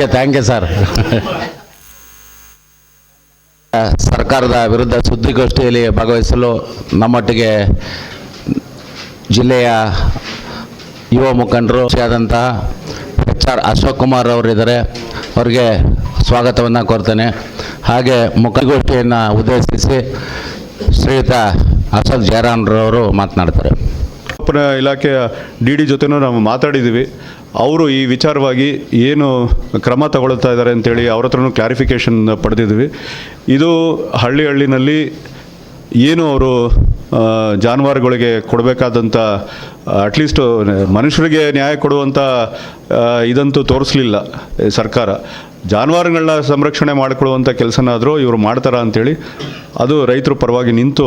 You thank you sir ಸರ್ಕಾರದ ವಿರುದ್ಧ ಸುದ್ದಿಗೋಷ್ಠಿಯಲ್ಲಿ ಭಾಗವಹಿಸಲು ನಮ್ಮೊಟ್ಟಿಗೆ ಜಿಲ್ಲೆಯ ಯುವ ಮುಖಂಡರು ಆದಂತಹ ಎಚ್ ಆರ್ ಅಶೋಕ್ ಕುಮಾರ್ ಅವರಿದ್ದಾರೆ. ಅವರಿಗೆ ಸ್ವಾಗತವನ್ನು ಕೋರ್ತೇನೆ. ಹಾಗೆ ಮುಖಗೋಷ್ಠಿಯನ್ನು ಉದ್ದೇಶಿಸಿ ಶ್ರೀಯುತ ಅಶೋಕ್ ಜಯರಾಮ್ರವರು ಮಾತನಾಡ್ತಾರೆ. ಇಲಾಖೆಯ ಡಿ ಡಿ ಜೊತೆನೂ ನಾವು ಮಾತಾಡಿದ್ದೀವಿ. ಅವರು ಈ ವಿಚಾರವಾಗಿ ಏನು ಕ್ರಮ ತಗೊಳ್ತಾ ಇದ್ದಾರೆ ಅಂತೇಳಿ ಅವ್ರ ಹತ್ರನೂ ಕ್ಲಾರಿಫಿಕೇಷನ್ ಪಡೆದಿದ್ವಿ. ಇದು ಹಳ್ಳಿ ಹಳ್ಳಿನಲ್ಲಿ ಏನು ಅವರು ಜಾನುವಾರುಗಳಿಗೆ ಕೊಡಬೇಕಾದಂಥ ಅಟ್ಲೀಸ್ಟು ಮನುಷ್ಯರಿಗೆ ನ್ಯಾಯ ಕೊಡುವಂಥ ಇದಂತೂ ತೋರಿಸಲಿಲ್ಲ ಸರ್ಕಾರ. ಜಾನುವಾರುಗಳನ್ನ ಸಂರಕ್ಷಣೆ ಮಾಡಿಕೊಳ್ಳುವಂಥ ಕೆಲಸನಾದರೂ ಇವರು ಮಾಡ್ತಾರ ಅಂತೇಳಿ, ಅದು ರೈತರು ಪರವಾಗಿ ನಿಂತು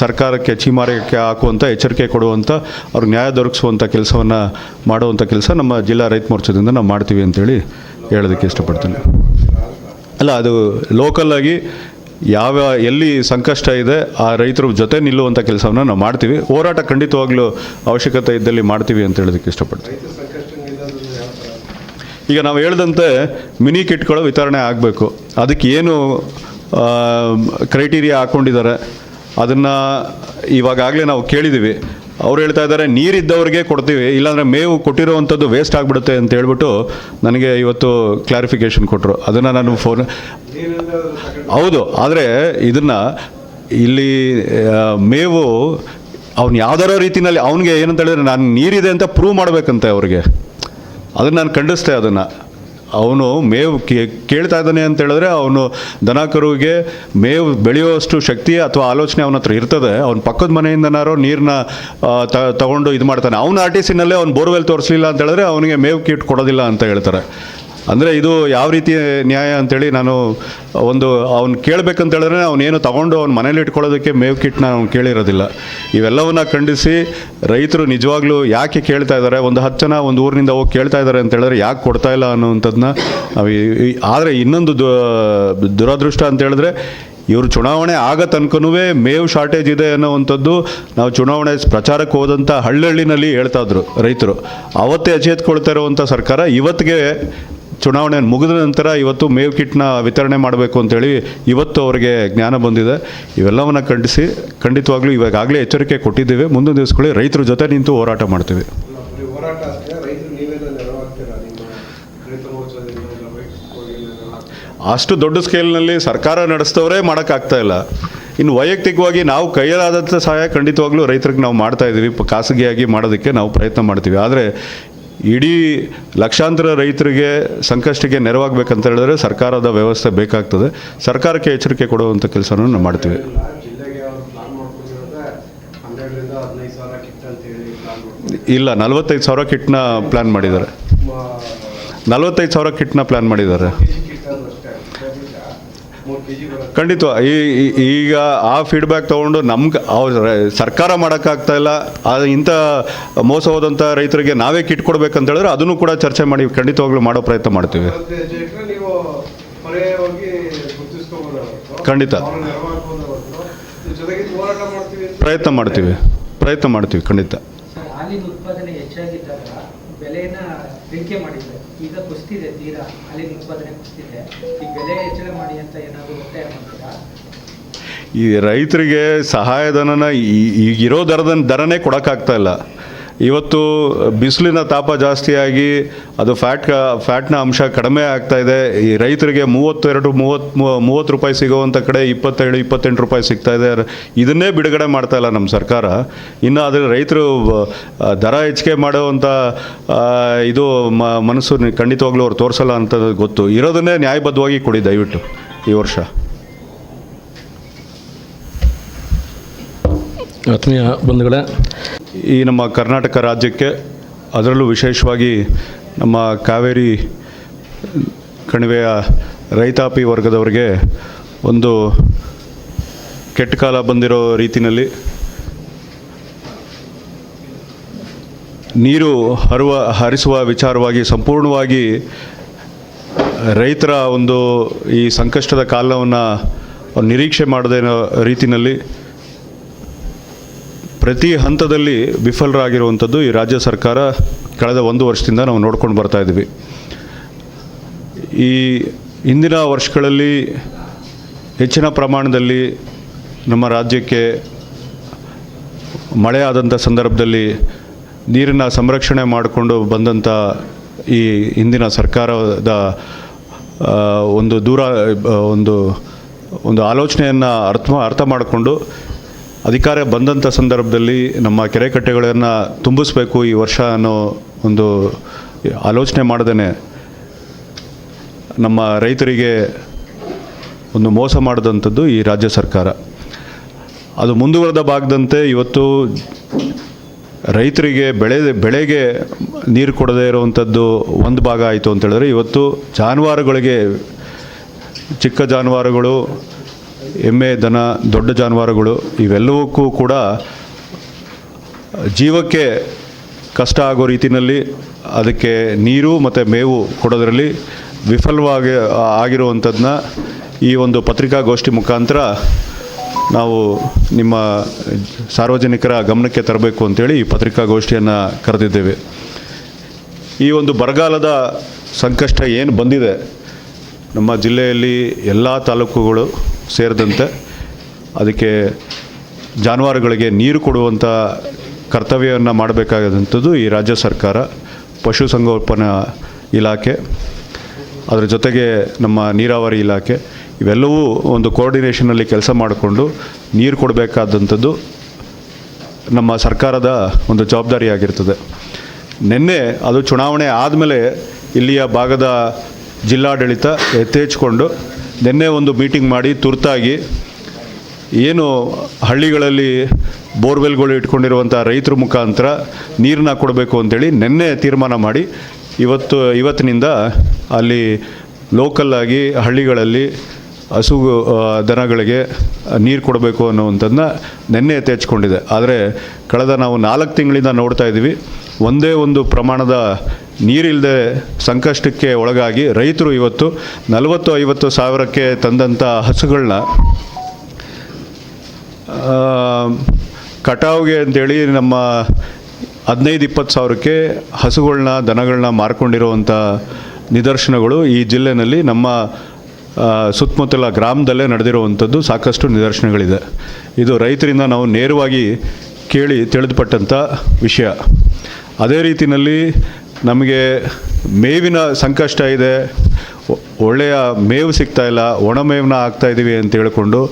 ಸರ್ಕಾರಕ್ಕೆ ಚೀಮಾರಕ್ಕೆ ಹಾಕುವಂಥ ಎಚ್ಚರಿಕೆ ಕೊಡುವಂಥ ಅವ್ರಿಗೆ ನ್ಯಾಯ ದೊರಕಿಸುವಂಥ ಕೆಲಸವನ್ನು ಮಾಡುವಂಥ ಕೆಲಸ ನಮ್ಮ ಜಿಲ್ಲಾ ರೈತ ಮೋರ್ಚಾದಿಂದ ನಾವು ಮಾಡ್ತೀವಿ ಅಂತೇಳಿ ಹೇಳೋದಕ್ಕೆ ಇಷ್ಟಪಡ್ತೀನಿ. ಅಲ್ಲ, ಅದು ಲೋಕಲ್ಲಾಗಿ ಯಾವ, ಎಲ್ಲಿ ಸಂಕಷ್ಟ ಇದೆ, ಆ ರೈತರ ಜೊತೆ ನಿಲ್ಲುವಂಥ ಕೆಲಸವನ್ನು ನಾವು ಮಾಡ್ತೀವಿ. ಹೋರಾಟ ಖಂಡಿತವಾಗ್ಲೂ ಅವಶ್ಯಕತೆ ಇದ್ದಲ್ಲಿ ಮಾಡ್ತೀವಿ ಅಂತ ಹೇಳೋದಕ್ಕೆ ಇಷ್ಟಪಡ್ತೀವಿ ಈಗ ನಾವು ಹೇಳ್ದಂತೆ ಮಿನಿ ಕಿಟ್ಗಳು ವಿತರಣೆ ಆಗಬೇಕು. ಅದಕ್ಕೆ ಏನು ಕ್ರೈಟೀರಿಯಾ ಹಾಕ್ಕೊಂಡಿದ್ದಾರೆ ಅದನ್ನು ಇವಾಗಲೇ ನಾವು ಕೇಳಿದ್ದೀವಿ ಅವ್ರು ಹೇಳ್ತಾ ಇದ್ದಾರೆ, ನೀರಿದ್ದವ್ರಿಗೆ ಕೊಡ್ತೀವಿ, ಇಲ್ಲಾಂದರೆ ಮೇವು ಕೊಟ್ಟಿರೋವಂಥದ್ದು ವೇಸ್ಟ್ ಆಗಿಬಿಡುತ್ತೆ ಅಂತ ಹೇಳ್ಬಿಟ್ಟು ನನಗೆ ಇವತ್ತು ಕ್ಲಾರಿಫಿಕೇಷನ್ ಕೊಟ್ಟರು ಅದನ್ನು ನಾನು ಫೋನ್ ಹೌದು, ಆದರೆ ಇದನ್ನು ಇಲ್ಲಿ ಮೇವು ಅವ್ನು ಯಾವ್ದಾರೋ ರೀತಿಯಲ್ಲಿ ಅವನಿಗೆ ಏನಂತ ಹೇಳಿದ್ರೆ, ನಾನು ನೀರಿದೆ ಅಂತ ಪ್ರೂವ್ ಮಾಡಬೇಕಂತೆ ಅವ್ರಿಗೆ. ಅದನ್ನು ನಾನು ಖಂಡಿಸ್ತೆ ಅದನ್ನು. ಅವನು ಮೇವು ಕೇಳ್ತಾ ಇದ್ದಾನೆ ಅಂತ ಹೇಳಿದ್ರೆ ಅವನು ದನ ಕರುವಿಗೆ ಮೇವು ಬೆಳೆಯುವಷ್ಟು ಶಕ್ತಿ ಅಥವಾ ಆಲೋಚನೆ ಅವನ ಹತ್ರ ಇರ್ತದೆ. ಅವ್ನ ಪಕ್ಕದ ಮನೆಯಿಂದನಾರೋ ನೀರನ್ನ ತಗೊಂಡು ಇದು ಮಾಡ್ತಾನೆ ಅವನ ಆರ್ ಟಿ ಸಿನಲ್ಲೇ ಅವ್ನು ಬೋರ್ವೆಲ್ ತೋರಿಸಲಿಲ್ಲ ಅಂತ ಹೇಳಿದ್ರೆ ಅವನಿಗೆ ಮೇವು ಕಿಟ್ ಕೊಡೋದಿಲ್ಲ ಅಂತ ಹೇಳ್ತಾರೆ. ಅಂದರೆ ಇದು ಯಾವ ರೀತಿ ನ್ಯಾಯ ಅಂತೇಳಿ ನಾನು ಒಂದು ಅವ್ನು ಕೇಳಬೇಕಂತ ಹೇಳಿದ್ರೆ ಅವನೇನು ತಗೊಂಡು ಅವ್ನ ಮನೇಲಿ ಇಟ್ಕೊಳ್ಳೋದಕ್ಕೆ ಮೇವು ಕಿಟ್ನ ಅವ್ನು ಕೇಳಿರೋದಿಲ್ಲ. ಇವೆಲ್ಲವನ್ನು ಖಂಡಿಸಿ ರೈತರು ನಿಜವಾಗ್ಲೂ ಯಾಕೆ ಕೇಳ್ತಾ ಇದ್ದಾರೆ? ಒಂದು ಹತ್ತು ಜನ ಒಂದು ಊರಿನಿಂದ ಹೋಗಿ ಕೇಳ್ತಾ ಇದ್ದಾರೆ ಅಂತ ಹೇಳಿದ್ರೆ ಯಾಕೆ ಕೊಡ್ತಾ ಇಲ್ಲ ಅನ್ನೋವಂಥದ್ದನ್ನ ಆದರೆ ಇನ್ನೊಂದು ದುರದೃಷ್ಟ ಅಂತ ಹೇಳಿದ್ರೆ ಇವರು ಚುನಾವಣೆ ಆಗ ತನಕನೂ ಮೇವು ಶಾರ್ಟೇಜ್ ಇದೆ ಅನ್ನೋವಂಥದ್ದು ನಾವು ಚುನಾವಣೆ ಪ್ರಚಾರಕ್ಕೆ ಹೋದಂಥ ಹಳ್ಳಿನಲ್ಲಿ ಹೇಳ್ತಾ ಇದ್ರು ರೈತರು. ಅವತ್ತೇ ಎಚ್ಚೆತ್ಕೊಳ್ತಾ ಇರುವಂಥ ಸರ್ಕಾರ ಇವತ್ತಿಗೆ ಚುನಾವಣೆ ಮುಗಿದ ನಂತರ ಇವತ್ತು ಮೇವು ಕಿಟ್ನ ವಿತರಣೆ ಮಾಡಬೇಕು ಅಂತೇಳಿ ಇವತ್ತು ಅವರಿಗೆ ಜ್ಞಾನ ಬಂದಿದೆ. ಇವೆಲ್ಲವನ್ನು ಖಂಡಿಸಿ, ಖಂಡಿತವಾಗ್ಲೂ ಇವಾಗಲೇ ಎಚ್ಚರಿಕೆ ಕೊಟ್ಟಿದ್ದೇವೆ. ಮುಂದಿನ ದಿವಸಗಳಲ್ಲಿ ರೈತರ ಜೊತೆ ನಿಂತು ಹೋರಾಟ ಮಾಡ್ತೀವಿ? ಅಷ್ಟು ದೊಡ್ಡ ಸ್ಕೇಲ್ನಲ್ಲಿ ಸರ್ಕಾರ ನಡೆಸ್ತವರೇ ಮಾಡೋಕ್ಕಾಗ್ತಾ ಇಲ್ಲ. ಇನ್ನು ವೈಯಕ್ತಿಕವಾಗಿ ನಾವು ಕೈಯಲ್ಲಾದಂಥ ಸಹಾಯ ಖಂಡಿತವಾಗ್ಲೂ ರೈತರಿಗೆ ನಾವು ಮಾಡ್ತಾ ಇದ್ದೀವಿ. ಖಾಸಗಿಯಾಗಿ ಮಾಡೋದಕ್ಕೆ ನಾವು ಪ್ರಯತ್ನ ಮಾಡ್ತೀವಿ. ಆದರೆ ಇಡೀ ಲಕ್ಷಾಂತರ ರೈತರಿಗೆ ಸಂಕಷ್ಟಕ್ಕೆ ನೆರವಾಗಬೇಕಂತ ಹೇಳಿದ್ರೆ ಸರ್ಕಾರದ ವ್ಯವಸ್ಥೆ ಬೇಕಾಗ್ತದೆ. ಸರ್ಕಾರಕ್ಕೆ ಎಚ್ಚರಿಕೆ ಕೊಡುವಂಥ ಕೆಲಸವನ್ನು ನಾವು ಮಾಡ್ತೀವಿ. ಇಲ್ಲ, ನಲವತ್ತೈದು ಸಾವಿರ ಕಿಟ್ನ ಪ್ಲ್ಯಾನ್ ಮಾಡಿದ್ದಾರೆ. ನಲವತ್ತೈದು ಸಾವಿರ ಕಿಟ್ನ ಪ್ಲ್ಯಾನ್ ಮಾಡಿದ್ದಾರೆ ಕೆ ಜಿ ಕಿಟ್ ಅದು ಅಷ್ಟೇ ಮೂರು ಕೆ ಜಿ ಬರುತ್ತೆ ಖಂಡಿತ. ಈ ಈಗ ಆ ಫೀಡ್ಬ್ಯಾಕ್ ತಗೊಂಡು ನಮ್ಗೆ ಅವ್ರ ಸರ್ಕಾರ ಮಾಡೋಕ್ಕಾಗ್ತಾ ಇಲ್ಲ. ಇಂಥ ಮೋಸ ಹೋದಂಥ ರೈತರಿಗೆ ನಾವೇ ಕಿಟ್ ಕೊಡ್ಬೇಕಂತ ಹೇಳಿದ್ರೆ ಅದನ್ನು ಕೂಡ ಚರ್ಚೆ ಮಾಡಿ ಖಂಡಿತವಾಗ್ಲೂ ಮಾಡೋ ಪ್ರಯತ್ನ ಮಾಡ್ತೀವಿ. ಖಂಡಿತ. ಪ್ರಯತ್ನ ಮಾಡ್ತೀವಿ. ಪ್ರಯತ್ನ ಮಾಡ್ತೀವಿ ಖಂಡಿತ. ಉತ್ಪಾದನೆ ಹೆಚ್ಚಾಗಿದ್ದಾಗ ಬೆಲೆನ ಇಳಿಕೆ ಮಾಡಿದ್ರು ಈಗ ಕುಸ್ತಿದೆ ತೀರಾ, ಅಲ್ಲಿ ಉತ್ಪಾದನೆ ಕುಸ್ತಿದೆ. ಈ ಬೆಲೆ ಹೆಚ್ಚಳ ಮಾಡಿ ಅಂತ ಏನಾದರೂ ಒತ್ತಾಯ ಮಾಡ್ತೀರಾ? ಈ ರೈತರಿಗೆ ಸಹಾಯಧನನ ಈಗಿರೋ ದರದ ದರನೇ ಕೊಡೋಕ್ಕಾಗ್ತಾ ಇಲ್ಲ. ಇವತ್ತು ಬಿಸಿಲಿನ ತಾಪ ಜಾಸ್ತಿಯಾಗಿ ಅದು ಫ್ಯಾಟ್ ಫ್ಯಾಟ್ನ ಅಂಶ ಕಡಿಮೆ ಆಗ್ತಾ ಇದೆ. ಈ ರೈತರಿಗೆ ಮೂವತ್ತೆರಡು ಮೂವತ್ತು ಮೂವತ್ತು ರೂಪಾಯಿ ಸಿಗೋವಂಥ ಕಡೆ ಇಪ್ಪತ್ತೇಳು, ಇಪ್ಪತ್ತೆಂಟು ರೂಪಾಯಿ ಸಿಗ್ತಾ ಇದೆ. ಇದನ್ನೇ ಬಿಡುಗಡೆ ಮಾಡ್ತಾ ಇಲ್ಲ ನಮ್ಮ ಸರ್ಕಾರ. ಇನ್ನು ಅದ್ರ ರೈತರು ದರ ಹೆಚ್ಚಿಗೆ ಮಾಡುವಂಥ ಇದು ಮ, ಮನಸ್ಸು ಖಂಡಿತವಾಗ್ಲೂ ಅವ್ರು ತೋರಿಸಲ್ಲ ಅಂತ ಗೊತ್ತು. ಇರೋದನ್ನೇ ನ್ಯಾಯಬದ್ಧವಾಗಿ ಕೊಡಿ ದಯವಿಟ್ಟು ಈ ವರ್ಷ. ಆತ್ಮೀಯ ಬಂಧುಗಳೇ, ಈ ನಮ್ಮ ಕರ್ನಾಟಕ ರಾಜ್ಯಕ್ಕೆ ಅದರಲ್ಲೂ ವಿಶೇಷವಾಗಿ ನಮ್ಮ ಕಾವೇರಿ ಕಣಿವೆಯ ರೈತಾಪಿ ವರ್ಗದವರಿಗೆ ಒಂದು ಕೆಟ್ಟ ಕಾಲ ಬಂದಿರೋ ರೀತಿಯಲ್ಲಿ ನೀರು ಹರುವ, ಹರಿಸುವ ವಿಚಾರವಾಗಿ ಸಂಪೂರ್ಣವಾಗಿ ರೈತರ ಒಂದು ಈ ಸಂಕಷ್ಟದ ಕಾಲವನ್ನು ನಿರೀಕ್ಷೆ ಮಾಡದೇ ರೀತಿಯಲ್ಲಿ ಪ್ರತಿ ಹಂತದಲ್ಲಿ ವಿಫಲರಾಗಿರುವಂಥದ್ದು ಈ ರಾಜ್ಯ ಸರ್ಕಾರ ಕಳೆದ ಒಂದು ವರ್ಷದಿಂದ ನಾವು ನೋಡ್ಕೊಂಡು ಬರ್ತಾ ಇದ್ದೀವಿ. ಈ ಇಂದಿನ ವರ್ಷಗಳಲ್ಲಿ ಹೆಚ್ಚಿನ ಪ್ರಮಾಣದಲ್ಲಿ ನಮ್ಮ ರಾಜ್ಯಕ್ಕೆ ಮಳೆ ಆದಂಥ ಸಂದರ್ಭದಲ್ಲಿ ನೀರಿನ ಸಂರಕ್ಷಣೆ ಮಾಡಿಕೊಂಡು ಬಂದಂಥ ಈ ಹಿಂದಿನ ಸರ್ಕಾರದ ಒಂದು ದೂರ ಒಂದು ಒಂದು ಆಲೋಚನೆಯನ್ನು ಅರ್ಥ ಅರ್ಥ ಮಾಡಿಕೊಂಡು ಅಧಿಕಾರ ಬಂದಂಥ ಸಂದರ್ಭದಲ್ಲಿ ನಮ್ಮ ಕೆರೆ ಕಟ್ಟೆಗಳನ್ನು ತುಂಬಿಸ್ಬೇಕು ಈ ವರ್ಷ ಅನ್ನೋ ಒಂದು ಆಲೋಚನೆ ಮಾಡದೇ ನಮ್ಮ ರೈತರಿಗೆ ಒಂದು ಮೋಸ ಮಾಡಿದಂಥದ್ದು ಈ ರಾಜ್ಯ ಸರ್ಕಾರ. ಅದು ಮುಂದುವರೆದ ಭಾಗದಂತೆ ಇವತ್ತು ರೈತರಿಗೆ ಬೆಳೆ, ಬೆಳೆಗೆ ನೀರು ಕೊಡದೇ ಇರುವಂಥದ್ದು ಒಂದು ಭಾಗ ಆಯಿತು ಅಂತೇಳಿದ್ರೆ ಇವತ್ತು ಜಾನುವಾರುಗಳಿಗೆ ಚಿಕ್ಕ ಜಾನುವಾರುಗಳು ಎಮ್ಮೆ, ದನ, ದೊಡ್ಡ ಜಾನುವಾರುಗಳು ಇವೆಲ್ಲವಕ್ಕೂ ಕೂಡ ಜೀವಕ್ಕೆ ಕಷ್ಟ ಆಗೋ ರೀತಿಯಲ್ಲಿ ಅದಕ್ಕೆ ನೀರು ಮತ್ತು ಮೇವು ಕೊಡೋದರಲ್ಲಿ ವಿಫಲವಾಗಿ ಆಗಿರುವಂಥದ್ದನ್ನ ಈ ಒಂದು ಪತ್ರಿಕಾಗೋಷ್ಠಿ ಮುಖಾಂತರ ನಾವು ನಿಮ್ಮ ಸಾರ್ವಜನಿಕರ ಗಮನಕ್ಕೆ ತರಬೇಕು ಅಂತೇಳಿ ಈ ಪತ್ರಿಕಾಗೋಷ್ಠಿಯನ್ನು ಕರೆದಿದ್ದೇವೆ. ಈ ಒಂದು ಬರಗಾಲದ ಸಂಕಷ್ಟ ಏನು ಬಂದಿದೆ, ನಮ್ಮ ಜಿಲ್ಲೆಯಲ್ಲಿ ಎಲ್ಲ ತಾಲೂಕುಗಳು ಸೇರಿದಂತೆ ಅದಕ್ಕೆ ಜಾನುವಾರುಗಳಿಗೆ ನೀರು ಕೊಡುವಂಥ ಕರ್ತವ್ಯವನ್ನು ಮಾಡಬೇಕಾದಂಥದ್ದು ಈ ರಾಜ್ಯ ಸರ್ಕಾರ ಪಶುಸಂಗೋಪನಾ ಇಲಾಖೆ, ಅದರ ಜೊತೆಗೆ ನಮ್ಮ ನೀರಾವರಿ ಇಲಾಖೆ, ಇವೆಲ್ಲವೂ ಒಂದು ಕೋಆರ್ಡಿನೇಷನಲ್ಲಿ ಕೆಲಸ ಮಾಡಿಕೊಂಡು ನೀರು ಕೊಡಬೇಕಾದಂಥದ್ದು ನಮ್ಮ ಸರ್ಕಾರದ ಒಂದು ಜವಾಬ್ದಾರಿಯಾಗಿರ್ತದೆ. ನಿನ್ನೆ ಅದು ಚುನಾವಣೆ ಆದಮೇಲೆ ಇಲ್ಲಿಯ ಭಾಗದ ಜಿಲ್ಲಾಡಳಿತ ಯಥೇಚ್ಕೊಂಡು ನಿನ್ನೆ ಒಂದು ಮೀಟಿಂಗ್ ಮಾಡಿ ತುರ್ತಾಗಿ ಏನು ಹಳ್ಳಿಗಳಲ್ಲಿ ಬೋರ್ವೆಲ್ಗಳು ಇಟ್ಕೊಂಡಿರುವಂಥ ರೈತರ ಮುಖಾಂತರ ನೀರನ್ನ ಕೊಡಬೇಕು ಅಂತೇಳಿ ನಿನ್ನೆ ತೀರ್ಮಾನ ಮಾಡಿ ಇವತ್ತು, ಇವತ್ತಿನಿಂದ ಅಲ್ಲಿ ಲೋಕಲ್ಲಾಗಿ ಹಳ್ಳಿಗಳಲ್ಲಿ ಹಸು ದನಗಳಿಗೆ ನೀರು ಕೊಡಬೇಕು ಅನ್ನುವಂಥದ್ದನ್ನ ನಿನ್ನೆ ತೆಚ್ಕೊಂಡಿದೆ ಆದರೆ ಕಳೆದ ನಾವು ನಾಲ್ಕು ತಿಂಗಳಿಂದ ನೋಡ್ತಾ ಇದ್ದೀವಿ ಒಂದೇ ಒಂದು ಪ್ರಮಾಣದ ನೀರಿಲ್ಲದೆ ಸಂಕಷ್ಟಕ್ಕೆ ಒಳಗಾಗಿ ರೈತರು ಇವತ್ತು ನಲವತ್ತು ಐವತ್ತು ಸಾವಿರಕ್ಕೆ ತಂದಂಥ ಹಸುಗಳನ್ನ ಕಟಾವ್ಗೆ ಅಂತೇಳಿ ನಮ್ಮ ಹದಿನೈದು ಇಪ್ಪತ್ತು ಸಾವಿರಕ್ಕೆ ಹಸುಗಳನ್ನ ದನಗಳನ್ನ ಮಾರ್ಕೊಂಡಿರುವಂಥ ನಿದರ್ಶನಗಳು ಈ ಜಿಲ್ಲೆನಲ್ಲಿ ನಮ್ಮ ಸುತ್ತಮುತ್ತಲ ಗ್ರಾಮದಲ್ಲೇ ನಡೆದಿರುವಂಥದ್ದು ಸಾಕಷ್ಟು ನಿದರ್ಶನಗಳಿದೆ. ಇದು ರೈತರಿಂದ ನಾವು ನೇರವಾಗಿ ಕೇಳಿ ತಿಳಿದುಪಟ್ಟಂಥ ವಿಷಯ. ಅದೇ ರೀತಿಯಲ್ಲಿ ನಮಗೆ ಮೇವಿನ ಸಂಕಷ್ಟ ಇದೆ. ಒಳ್ಳೆಯ ಮೇವು ಸಿಗ್ತಾ ಇಲ್ಲ. ಒಣ ಮೇವನ್ನ ಹಾಕ್ತಾ ಇದ್ದೀವಿ ಅಂತ ಹೇಳಿಕೊಂಡು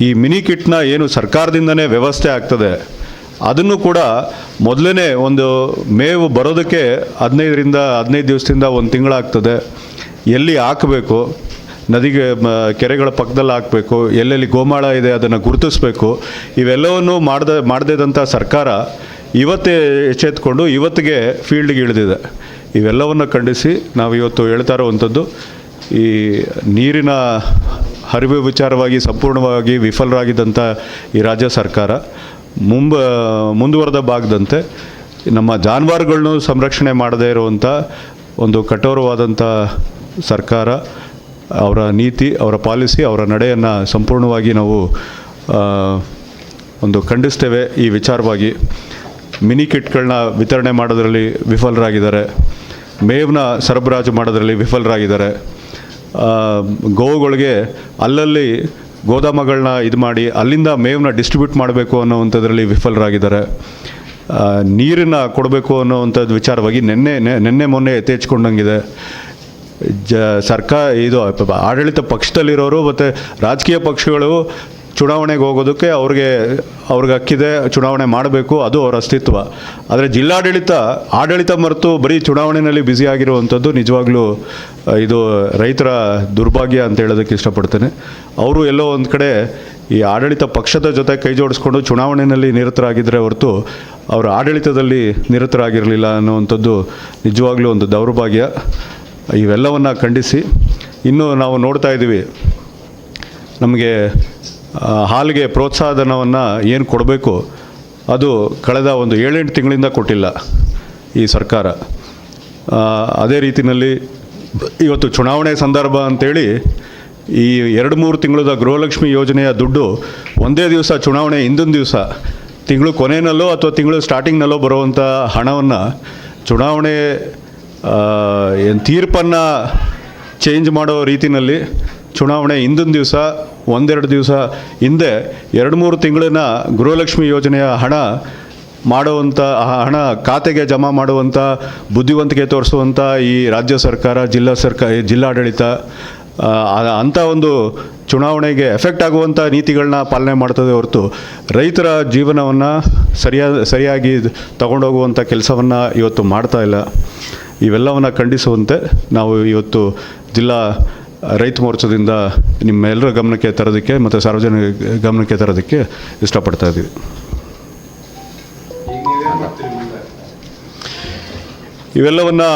ಈ ಮಿನಿ ಕಿಟ್ನ ಏನು ಸರ್ಕಾರದಿಂದನೇ ವ್ಯವಸ್ಥೆ ಆಗ್ತದೆ. ಅದನ್ನು ಕೂಡ ಮೊದಲನೇ ಒಂದು ಮೇವು ಬರೋದಕ್ಕೆ ಹದಿನೈದರಿಂದ ಹದಿನೈದು ದಿವಸದಿಂದ ಒಂದು ತಿಂಗಳಾಗ್ತದೆ ಎಲ್ಲಿ ಹಾಕಬೇಕು? ನದಿಗೆ ಕೆರೆಗಳ ಪಕ್ಕದಲ್ಲಿ ಹಾಕಬೇಕು. ಎಲ್ಲೆಲ್ಲಿ ಗೋಮಾಳ ಇದೆ ಅದನ್ನು ಗುರುತಿಸಬೇಕು. ಇವೆಲ್ಲವನ್ನು ಮಾಡದ ಮಾಡದೇದಂಥ ಸರ್ಕಾರ ಇವತ್ತೇ ಎಚ್ಚೆತ್ಕೊಂಡು ಇವತ್ತಿಗೆ ಫೀಲ್ಡ್ಗೆ ಇಳಿದಿದೆ. ಇವೆಲ್ಲವನ್ನು ಖಂಡಿಸಿ ನಾವು ಇವತ್ತು ಹೇಳ್ತಾ ಇರುವಂಥದ್ದು, ಈ ನೀರಿನ ಹರಿವು ವಿಚಾರವಾಗಿ ಸಂಪೂರ್ಣವಾಗಿ ವಿಫಲರಾಗಿದ್ದಂಥ ಈ ರಾಜ್ಯ ಸರ್ಕಾರ, ಮುಂಬ, ಮುಂದುವರೆದ ಭಾಗದಂತೆ ನಮ್ಮ ಜಾನುವಾರುಗಳನ್ನು ಸಂರಕ್ಷಣೆ ಮಾಡದೇ ಇರುವಂಥ ಒಂದು ಕಠೋರವಾದಂಥ ಸರ್ಕಾರ, ಅವರ ನೀತಿ, ಅವರ ಪಾಲಿಸಿ, ಅವರ ನಡೆಯನ್ನು ಸಂಪೂರ್ಣವಾಗಿ ನಾವು ಒಂದು ಖಂಡಿಸ್ತೇವೆ ಈ ವಿಚಾರವಾಗಿ. ಮಿನಿ ಕಿಟ್ಗಳನ್ನ ವಿತರಣೆ ಮಾಡೋದರಲ್ಲಿ ವಿಫಲರಾಗಿದ್ದಾರೆ. ಮೇವ್ನ ಸರಬರಾಜು ಮಾಡೋದರಲ್ಲಿ ವಿಫಲರಾಗಿದ್ದಾರೆ. ಗೋವುಗಳಿಗೆ ಅಲ್ಲಲ್ಲಿ ಗೋದಾಮಗಳನ್ನ ಇದು ಮಾಡಿ ಅಲ್ಲಿಂದ ಮೇವನ್ನ ಡಿಸ್ಟ್ರಿಬ್ಯೂಟ್ ಮಾಡಬೇಕು ಅನ್ನೋವಂಥದ್ರಲ್ಲಿ ವಿಫಲರಾಗಿದ್ದಾರೆ. ನೀರನ್ನು ಕೊಡಬೇಕು ಅನ್ನೋವಂಥದ್ದು ವಿಚಾರವಾಗಿ ನಿನ್ನೆ ನಿನ್ನೆ ಮೊನ್ನೆ ಯಥೇಚ್ಕೊಂಡಂಗಿದೆ ಜ, ಸರ್ಕಾರ, ಇದು, ಆಡಳಿತ ಪಕ್ಷದಲ್ಲಿರೋರು ಮತ್ತು ರಾಜಕೀಯ ಪಕ್ಷಗಳು ಚುನಾವಣೆಗೆ ಹೋಗೋದಕ್ಕೆ ಅವ್ರಿಗೆ ಅವ್ರಿಗೆ ಹಕ್ಕಿದೆ, ಚುನಾವಣೆ ಮಾಡಬೇಕು, ಅದು ಅವರ ಅಸ್ತಿತ್ವ. ಆದರೆ ಜಿಲ್ಲಾಡಳಿತ, ಆಡಳಿತ ಮರೆತು ಬರೀ ಚುನಾವಣೆಯಲ್ಲಿ ಬ್ಯುಸಿ ಆಗಿರುವಂಥದ್ದು ನಿಜವಾಗ್ಲೂ ಇದು ರೈತರ ದುರ್ಭಾಗ್ಯ ಅಂತ ಹೇಳೋದಕ್ಕೆ ಇಷ್ಟಪಡ್ತೇನೆ. ಅವರು ಎಲ್ಲೋ ಒಂದು ಕಡೆ ಈ ಆಡಳಿತ ಪಕ್ಷದ ಜೊತೆ ಕೈ ಜೋಡಿಸ್ಕೊಂಡು ಚುನಾವಣೆಯಲ್ಲಿ ನಿರತರಾಗಿದ್ದರೆ ಹೊರತು ಅವರು ಆಡಳಿತದಲ್ಲಿ ನಿರತರಾಗಿರಲಿಲ್ಲ ಅನ್ನುವಂಥದ್ದು ನಿಜವಾಗ್ಲೂ ಒಂದು ದೌರ್ಭಾಗ್ಯ. ಇವೆಲ್ಲವನ್ನು ಖಂಡಿಸಿ. ಇನ್ನು ನಾವು ನೋಡ್ತಾ ಇದ್ದೀವಿ. ನಮಗೆ ಹಾಲಿಗೆ ಪ್ರೋತ್ಸಾಹಧನವನ್ನು ಏನು ಕೊಡಬೇಕು ಅದು ಕಳೆದ ಒಂದು ಏಳೆಂಟು ತಿಂಗಳಿಂದ ಕೊಟ್ಟಿಲ್ಲ ಈ ಸರ್ಕಾರ. ಅದೇ ರೀತಿಯಲ್ಲಿ ಇವತ್ತು ಚುನಾವಣೆ ಸಂದರ್ಭ ಅಂತೇಳಿ ಈ ಎರಡು ಮೂರು ತಿಂಗಳದ ಗೃಹಲಕ್ಷ್ಮಿ ಯೋಜನೆಯ ದುಡ್ಡು ಒಂದೇ ದಿವಸ ಚುನಾವಣೆ ಹಿಂದಿನ ದಿವಸ, ತಿಂಗಳು ಕೊನೆಯಲ್ಲೋ ಅಥವಾ ತಿಂಗಳು ಸ್ಟಾರ್ಟಿಂಗ್ನಲ್ಲೋ ಬರುವಂಥ ಹಣವನ್ನು ಚುನಾವಣೆ ಏನು ತೀರ್ಪನ್ನು ಚೇಂಜ್ ಮಾಡೋ ರೀತಿಯಲ್ಲಿ ಚುನಾವಣೆ ಹಿಂದಿನ ದಿವಸ ಒಂದೆರಡು ದಿವಸ ಹಿಂದೆ ಎರಡು ಮೂರು ತಿಂಗಳಿನ ಗೃಹಲಕ್ಷ್ಮಿ ಯೋಜನೆಯ ಹಣ ಮಾಡುವಂಥ ಹಣ ಖಾತೆಗೆ ಜಮಾ ಮಾಡುವಂಥ ಬುದ್ಧಿವಂತಿಕೆ ತೋರಿಸುವಂಥ ಈ ರಾಜ್ಯ ಸರ್ಕಾರ, ಜಿಲ್ಲಾ ಸರ್ಕಾರ ಜಿಲ್ಲಾಡಳಿತ ಅಂಥ ಒಂದು ಚುನಾವಣೆಗೆ ಎಫೆಕ್ಟ್ ಆಗುವಂಥ ನೀತಿಗಳನ್ನ ಪಾಲನೆ ಮಾಡ್ತದೆ ಹೊರತು ರೈತರ ಜೀವನವನ್ನು ಸರಿಯಾದ ಸರಿಯಾಗಿ ತಗೊಂಡೋಗುವಂಥ ಕೆಲಸವನ್ನು ಇವತ್ತು ಮಾಡ್ತಾ ಇಲ್ಲ. ಇವೆಲ್ಲವನ್ನು ಖಂಡಿಸುವಂತೆ ನಾವು ಇವತ್ತು ಜಿಲ್ಲಾ ರೈತ ಮೋರ್ಚಾದಿಂದ ನಿಮ್ಮೆಲ್ಲರ ಗಮನಕ್ಕೆ ತರೋದಕ್ಕೆ ಮತ್ತು ಸಾರ್ವಜನಿಕ ಗಮನಕ್ಕೆ ತರೋದಕ್ಕೆ ಇಷ್ಟಪಡ್ತಾ ಇದ್ದೀವಿ. ಇವೆಲ್ಲವನ್ನು